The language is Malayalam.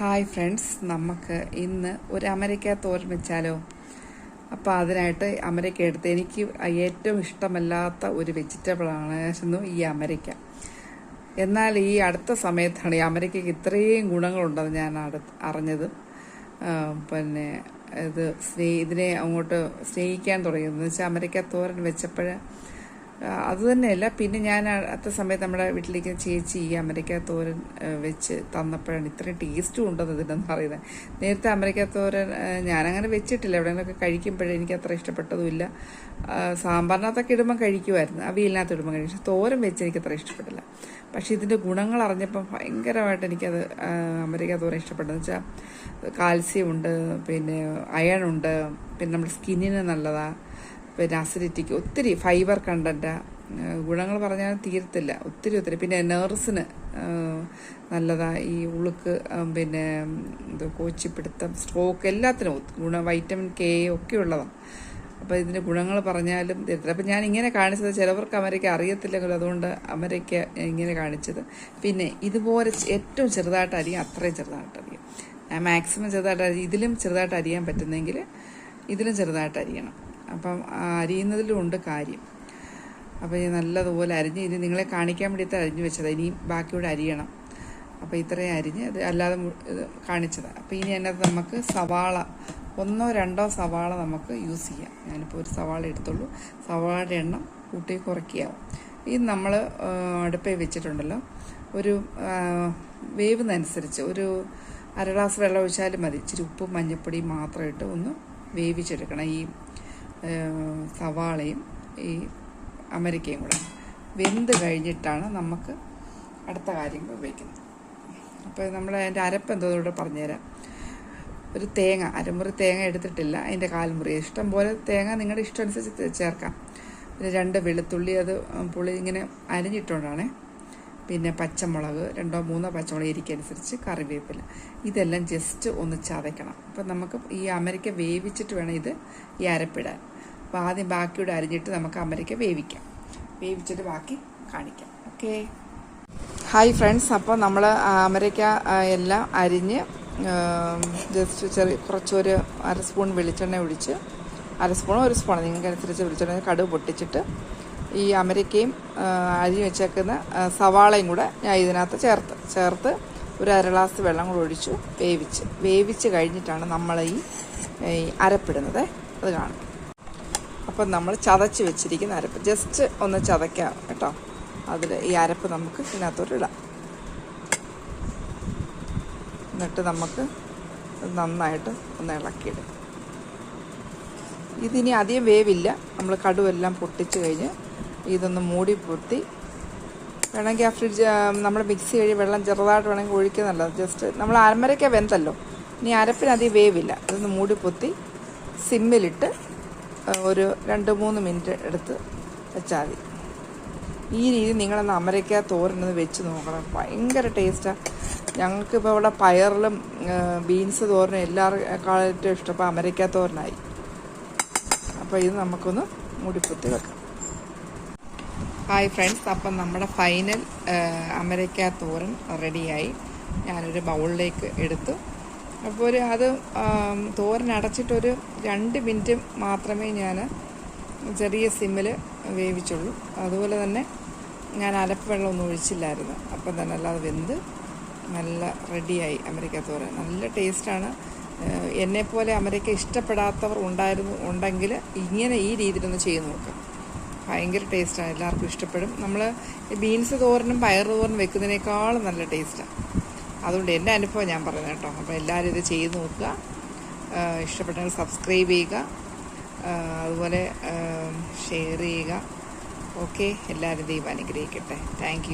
ഹായ് ഫ്രണ്ട്സ് നമുക്ക് ഇന്ന് ഒരു അമരയ്ക്ക തോരൻ വെച്ചാലോ അപ്പോൾ അതിനായിട്ട് അമരയ്ക്ക എടുത്ത് എനിക്ക് ഏറ്റവും ഇഷ്ടമല്ലാത്ത ഒരു വെജിറ്റബിളാണ് ഈ അമേരിക്ക. എന്നാൽ ഈ അടുത്ത സമയത്താണ് ഈ അമരയ്ക്കയ്ക്ക് ഇത്രയും ഗുണങ്ങളുണ്ടെന്ന് ഞാൻ അറിഞ്ഞത്. പിന്നെ ഇത് സ്നേഹി ഇതിനെ അങ്ങോട്ട് സ്നേഹിക്കാൻ തുടങ്ങിയത്. എന്ന് വെച്ചാൽ അമരയ്ക്ക തോരൻ വെച്ചപ്പോൾ അത് തന്നെയല്ല. പിന്നെ ഞാൻ അത്ത സമയത്ത് നമ്മുടെ വീട്ടിലേക്ക് ചേച്ചി ഈ അമരിക്ക തോരൻ വെച്ച് തന്നപ്പോഴാണ് ഇത്രയും ടേസ്റ്റും ഉണ്ടെന്ന് ഇതിനെന്ന് പറയുന്നത്. നേരത്തെ അമരിക്ക തോരൻ ഞാനങ്ങനെ വെച്ചിട്ടില്ല. എവിടെയെങ്കിലൊക്കെ കഴിക്കുമ്പോഴേ എനിക്ക് അത്ര ഇഷ്ടപ്പെട്ടതുമില്ല. സാമ്പാറിനകത്തൊക്കെ ഇടുമ്പം കഴിക്കുമായിരുന്നു. അവിയലിനകത്ത് ഇടുമ്പം കഴിക്കും. തോരൻ വെച്ച് എനിക്ക് അത്ര ഇഷ്ടപ്പെട്ടില്ല. പക്ഷേ ഇതിന്റെ ഗുണങ്ങൾ അറിഞ്ഞപ്പം ഭയങ്കരമായിട്ട് എനിക്കത് അമരിക്ക തോരൻ ഇഷ്ടപ്പെട്ടെന്ന് വെച്ചാൽ കാൽസ്യം ഉണ്ട് പിന്നെ അയൺ ഉണ്ട് പിന്നെ നമ്മുടെ സ്കിന്നിന് നല്ലതാണ് പിന്നെ അസിഡിറ്റിക്ക് ഒത്തിരി ഫൈബർ കണ്ടന്റ് ഗുണങ്ങൾ പറഞ്ഞാൽ തീരത്തില്ല ഒത്തിരി ഒത്തിരി. പിന്നെ നേഴ്സിന് നല്ലതാ. ഈ ഉളുക്ക് പിന്നെ ഇത് കോച്ചിപ്പിടുത്തം സ്ട്രോക്ക് എല്ലാത്തിനും ഗുണ വൈറ്റമിൻ കെ ഒക്കെ ഉള്ളതാണ്. അപ്പോൾ ഇതിന്റെ ഗുണങ്ങൾ പറഞ്ഞാലും തരത്തില്ല അപ്പം ഞാൻ ഇങ്ങനെ കാണിച്ചത് ചിലവർക്ക് അമേരിക്ക അറിയത്തില്ലെങ്കിലും അതുകൊണ്ട് അമേരിക്ക ഇങ്ങനെ കാണിച്ചത്. പിന്നെ ഇതുപോലെ ഏറ്റവും ചെറുതായിട്ട് അരിയാം അത്രയും ചെറുതായിട്ട് ഞാൻ മാക്സിമം ചെറുതായിട്ട് ഇതിലും ചെറുതായിട്ട് അരിയാൻ പറ്റുന്നെങ്കിൽ ഇതിലും ചെറുതായിട്ട് അരിയണം. അപ്പം അരിയുന്നതിലുമുണ്ട് കാര്യം. അപ്പോൾ ഞാൻ നല്ലതുപോലെ അരിഞ്ഞ് ഇനി നിങ്ങളെ കാണിക്കാൻ വേണ്ടിയിട്ട് അരിഞ്ഞു വെച്ചത്. ഇനിയും ബാക്കിയോടെ അരിയണം. അപ്പോൾ ഇത്രയും അരിഞ്ഞ് അത് അല്ലാതെ കാണിച്ചതാണ് കാണിച്ചത്. അപ്പോൾ ഇനി അതിനകത്ത് നമുക്ക് സവാള ഒന്നോ രണ്ടോ സവാള നമുക്ക് യൂസ് ചെയ്യാം. ഞാനിപ്പോൾ ഒരു സവാള എടുത്തുള്ളൂ. സവാളയുടെ എണ്ണം കൂട്ടി കുറയ്ക്കുകയാവും. ഇത് നമ്മൾ അടുപ്പേ വെച്ചിട്ടുണ്ടല്ലോ. ഒരു വേവിനനുസരിച്ച് ഒരു അര ഗ്ലാസ് വെള്ളം ഒഴിച്ചാലും മതി. ഇച്ചിരി ഉപ്പും മഞ്ഞപ്പൊടിയും മാത്രം ഇട്ട് ഒന്ന് വേവിച്ചെടുക്കണം. ഈ സവാളയും ഈ അമരിക്കയും കൂടെ വെന്ത് കഴിഞ്ഞിട്ടാണ് നമുക്ക് അടുത്ത കാര്യങ്ങൾ ഉപയോഗിക്കുന്നത്. അപ്പോൾ നമ്മൾ അതിന്റെ അരപ്പ് എന്തോടെ പറഞ്ഞുതരാം. ഒരു തേങ്ങ അരമുറി തേങ്ങ എടുത്തിട്ടില്ല. അതിന്റെ കാൽമുറി. ഇഷ്ടം പോലെ തേങ്ങ നിങ്ങളുടെ ഇഷ്ടം അനുസരിച്ച് ചേർക്കാം. പിന്നെ രണ്ട് വെളുത്തുള്ളി അത് പുളി ഇങ്ങനെ അരിഞ്ഞിട്ടുകൊണ്ടാണ് പിന്നെ പച്ചമുളക് രണ്ടോ മൂന്നോ പച്ചമുളക് ഇരിക്കനുസരിച്ച് കറിവേപ്പില. ഇതെല്ലാം ജസ്റ്റ് ഒന്ന് ചതയ്ക്കണം. അപ്പം നമുക്ക് ഈ അമരിക്ക വേവിച്ചിട്ട് വേണം ഇത് ഈ അരപ്പിടാൻ. അപ്പോൾ ആദ്യം ബാക്കിയുടെ അരിഞ്ഞിട്ട് നമുക്ക് അമരിക്ക വേവിക്കാം. വേവിച്ചിട്ട് ബാക്കി കാണിക്കാം. ഓക്കെ ഹായ് ഫ്രണ്ട്സ് അപ്പോൾ നമ്മൾ അമരയ്ക്ക എല്ലാം അരിഞ്ഞ് ജസ്റ്റ് ചെറിയ കുറച്ചൊരു അര സ്പൂൺ വെളിച്ചെണ്ണ ഒഴിച്ച് അര സ്പൂണോ ഒരു സ്പൂണോ നിങ്ങൾക്ക് അനുസരിച്ച് വെളിച്ചെണ്ണ കടുക് പൊട്ടിച്ചിട്ട് ഈ അമരയ്ക്കയും ആ, അരിഞ്ഞ് വെച്ചേക്കുന്ന സവാളയും കൂടെ ഞാൻ ഇതിനകത്ത് ചേർത്ത് ചേർത്ത് ഒരു അര ഗ്ലാസ് വെള്ളം കൂടെ ഒഴിച്ചു വേവിച്ച് വേവിച്ച് കഴിഞ്ഞിട്ടാണ് നമ്മൾ ഈ അരപ്പിടുന്നത്. അത് കാണും. അപ്പം നമ്മൾ ചതച്ച് വെച്ചിരിക്കുന്ന അരപ്പ് ജസ്റ്റ് ഒന്ന് ചതയ്ക്കാം കേട്ടോ. അതിൽ ഈ അരപ്പ് നമുക്ക് ഇതിനകത്തോട്ട് ഇടാം. എന്നിട്ട് നമുക്ക് നന്നായിട്ട് ഒന്ന് ഇളക്കിയിടും ഇതിനി അധികം വേവില്ല. നമ്മൾ കടുവെല്ലാം പൊട്ടിച്ച് കഴിഞ്ഞ് ഇതൊന്ന് മൂടി പൊത്തി വേണമെങ്കിൽ ആ ഫ്രിഡ്ജ് നമ്മൾ മിക്സി കഴിയും വെള്ളം ചെറുതായിട്ട് വേണമെങ്കിൽ ഒഴിക്കുന്നല്ല ജസ്റ്റ് നമ്മൾ അരമരയ്ക്ക വെന്തല്ലോ. ഇനി അരപ്പിനധി വേവില്ല. ഇതൊന്ന് മൂടി പൊത്തി സിമ്മിലിട്ട് ഒരു രണ്ട് മൂന്ന് മിനിറ്റ് എടുത്ത് വെച്ചാൽ മതി. ഈ രീതി നിങ്ങളൊന്ന് അമരയ്ക്ക തോരനൊന്ന് വെച്ച് നോക്കണം. ഭയങ്കര ടേസ്റ്റാണ് ഞങ്ങൾക്കിപ്പോൾ ഇവിടെ പയറിലും ബീൻസ് തോരനും എല്ലാവർക്കും ഏറ്റവും ഇഷ്ടം അപ്പോൾ അമരയ്ക്ക തോരനായി. അപ്പോൾ ഇത് നമുക്കൊന്ന് മൂടിപ്പൊത്തി വെക്കാം. ഹായ് ഫ്രണ്ട്സ് അപ്പം നമ്മുടെ ഫൈനൽ അമരയ്ക്ക തോരൻ റെഡിയായി ഞാനൊരു ബൗളിലേക്ക് എടുത്തു. അപ്പോൾ ഒരു അത് തോരൻ അടച്ചിട്ടൊരു രണ്ട് മിനിറ്റ് മാത്രമേ ഞാൻ ചെറിയ സിമ്മിൽ വേവിച്ചുള്ളൂ. അതുപോലെ തന്നെ ഞാൻ അരപ്പ് വെള്ളമൊന്നും ഒഴിച്ചില്ലായിരുന്നു. അപ്പം തന്നെ അല്ല അത് വെന്ത് നല്ല റെഡിയായി അമേരിക്ക തോരൻ. നല്ല ടേസ്റ്റാണ് എന്നെപ്പോലെ അമേരിക്ക ഇഷ്ടപ്പെടാത്തവർ ഉണ്ടായിരുന്നു ഉണ്ടെങ്കിൽ ഇങ്ങനെ ഈ രീതിയിലൊന്ന് ചെയ്ത് നോക്കാം. ഭയങ്കര ടേസ്റ്റാണ് എല്ലാവർക്കും ഇഷ്ടപ്പെടും. നമ്മൾ ബീൻസ് തോരനും പയർ തോരനും വെക്കുന്നതിനേക്കാളും നല്ല ടേസ്റ്റാണ് അതുകൊണ്ട് എന്റെ അനുഭവം ഞാൻ പറയുന്നത് കേട്ടോ. അപ്പോൾ എല്ലാവരും ഇത് ചെയ്ത് നോക്കുക. ഇഷ്ടപ്പെട്ടെങ്കിൽ സബ്സ്ക്രൈബ് ചെയ്യുക. അതുപോലെ ഷെയർ ചെയ്യുക. ഓക്കെ എല്ലാവരും ദൈവം അനുഗ്രഹിക്കട്ടെ. താങ്ക്